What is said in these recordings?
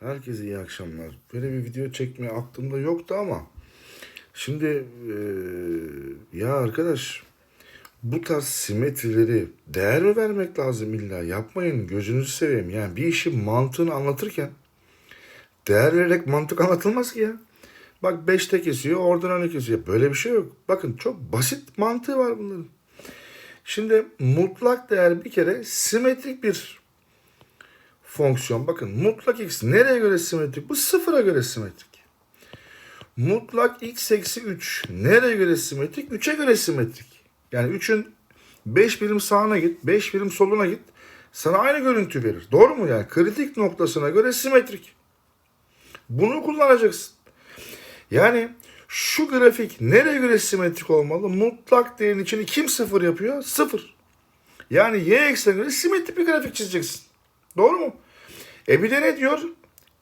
Herkese iyi akşamlar. Böyle bir video çekme aklımda yoktu ama şimdi eee, ya arkadaş bu tarz simetrileri değer mi vermek lazım illa? Yapmayın gözünüzü seveyim. Yani bir işin mantığını anlatırken değer vererek mantık anlatılmaz ki ya. Bak 5'te kesiyor, oradan öne kesiyor. Böyle bir şey yok. Bakın çok basit mantığı var bunların. Şimdi mutlak değer bir kere simetrik bir fonksiyon. Bakın mutlak x nereye göre simetrik? Bu sıfıra göre simetrik. Mutlak x eksi 3 nereye göre simetrik? 3'e göre simetrik. Yani 3'ün 5 birim sağına git, 5 birim soluna git. Sana aynı görüntü verir. Doğru mu? Yani kritik noktasına göre simetrik. Bunu kullanacaksın. Yani şu grafik nereye göre simetrik olmalı? Mutlak değerin içini kim sıfır yapıyor? Sıfır. Yani y eksenine simetrik bir grafik çizeceksin. Doğru mu? E bir de ne diyor?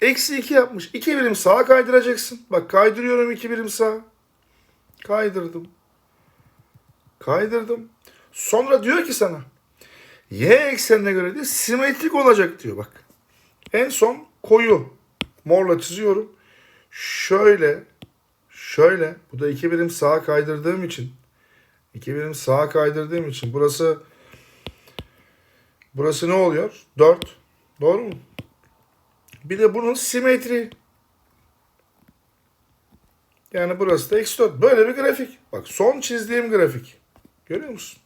Eksi 2 yapmış. 2 birim sağa kaydıracaksın. Bak kaydırıyorum 2 birim sağa. Kaydırdım. Kaydırdım. Sonra diyor ki sana y eksenine göre de simetrik olacak diyor bak. En son koyu morla çiziyorum. Şöyle şöyle bu da 2 birim sağa kaydırdığım için 2 birim sağa kaydırdığım için burası burası ne oluyor? 4. Doğru mu? Bir de bunun simetri. Yani burası da eksi 4. Böyle bir grafik. Bak son çizdiğim grafik. Görüyor musun?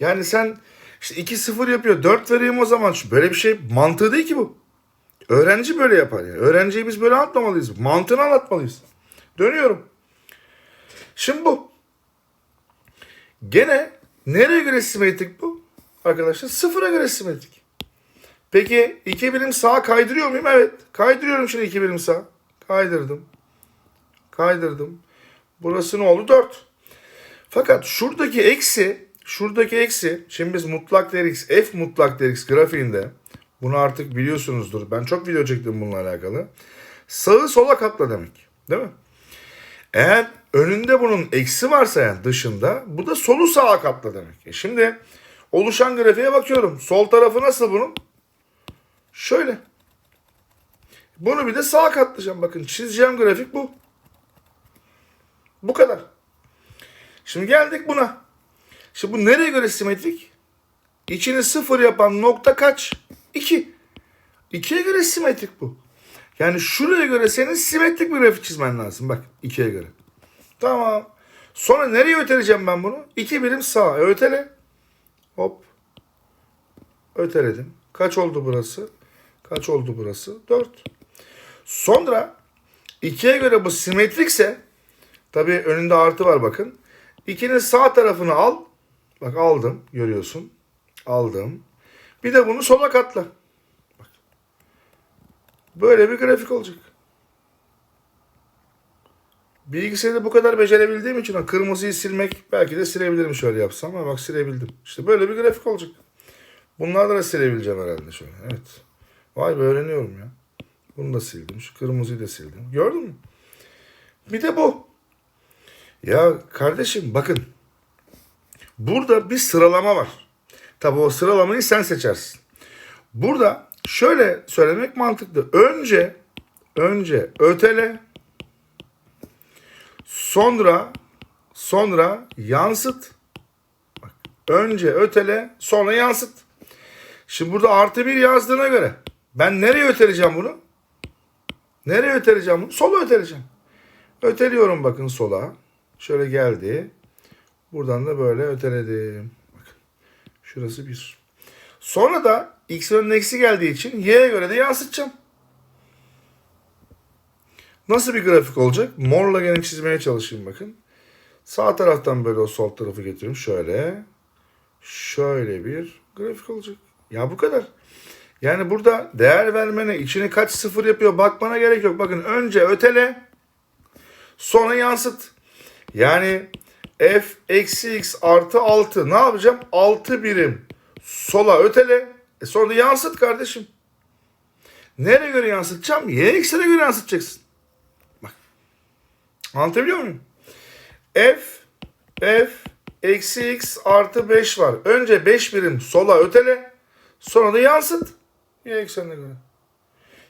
Yani sen işte 2-0 yapıyor. 4 vereyim o zaman. Böyle bir şey mantığı değil ki bu. Öğrenci böyle yapar yani. Öğrenciyi biz böyle anlatmalıyız. Mantığını anlatmalıyız. Dönüyorum. Şimdi bu. Gene nereye göre simetrik bu? Arkadaşlar sıfıra göre simetrik. Peki iki birim sağa kaydırıyor muyum? Evet. Kaydırıyorum şimdi iki birim sağa. Kaydırdım. Kaydırdım. Burası ne oldu? 4. Fakat şuradaki eksi, şuradaki eksi, şimdi biz mutlak değer x, f mutlak değer x grafiğinde, bunu artık biliyorsunuzdur. Ben çok video çektim bununla alakalı. Sağı sola katla demek. Değil mi? Eğer önünde bunun eksi varsa yani dışında, bu da solu sağa katla demek. E şimdi oluşan grafiğe bakıyorum. Sol tarafı nasıl bunun? Şöyle. Bunu bir de sağa katlayacağım. Bakın çizeceğim grafik bu. Bu kadar. Şimdi geldik buna. Şimdi bu nereye göre simetrik? İçini sıfır yapan nokta kaç? 2. 2'ye göre simetrik bu. Yani şuraya göre senin simetrik bir grafik çizmen lazım. Bak 2'ye göre. Tamam. Sonra nereye öteleyeceğim ben bunu? 2 birim sağa. E, ötele. Hop. Öteledim. Kaç oldu burası? Kaç oldu burası? 4. Sonra 2'ye göre bu simetrikse tabii önünde artı var bakın. 2'nin sağ tarafını al. Bak aldım görüyorsun. Aldım. Bir de bunu sola katla. Bak. Böyle bir grafik olacak. Bilgisayarı bu kadar becerebildiğim için kırmızıyı silmek belki de silebilirim şöyle yapsam ama bak silebildim. İşte böyle bir grafik olacak. Bunlardan da silebileceğim herhalde şöyle. Evet. Vay be öğreniyorum ya. Bunu da sildim. Şu kırmızıyı da sildim. Gördün mü? Bir de bu. Ya kardeşim bakın. Burada bir sıralama var. Tabi o sıralamayı sen seçersin. Burada şöyle söylemek mantıklı. Önce önce ötele sonra sonra yansıt. Bak, önce ötele sonra yansıt. Şimdi burada artı bir yazdığına göre ben nereye öteleyeceğim bunu? Nereye öteleyeceğim bunu? Sola öteleyeceğim. Öteliyorum bakın sola. Şöyle geldi. Buradan da böyle öteledim. Bakın. Şurası bir. Sonra da x önüne eksi geldiği için y'ye göre de yansıtacağım. Nasıl bir grafik olacak? Morla gene çizmeye çalışayım bakın. Sağ taraftan böyle o sol tarafı getiriyorum. Şöyle. Şöyle bir grafik olacak. Ya bu kadar. Yani burada değer vermene, içine kaç sıfır yapıyor bakmana gerek yok. Bakın önce ötele, sonra yansıt. Yani f eksi x artı 6 ne yapacağım? 6 birim sola ötele, e sonra da yansıt kardeşim. Nereye göre yansıtacağım? Y eksene göre yansıtacaksın. Bak. Anlatabiliyor muyum? F f eksi x artı 5 var. Önce 5 birim sola ötele. Sonra da yansıt. Y eksenine göre.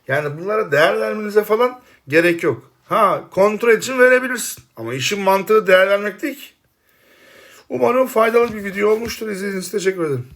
Yani bunlara değer vermenize falan gerek yok. Ha kontrol için verebilirsin. Ama işin mantığı değer vermek değil ki. Umarım faydalı bir video olmuştur. İzlediğiniz için teşekkür ederim.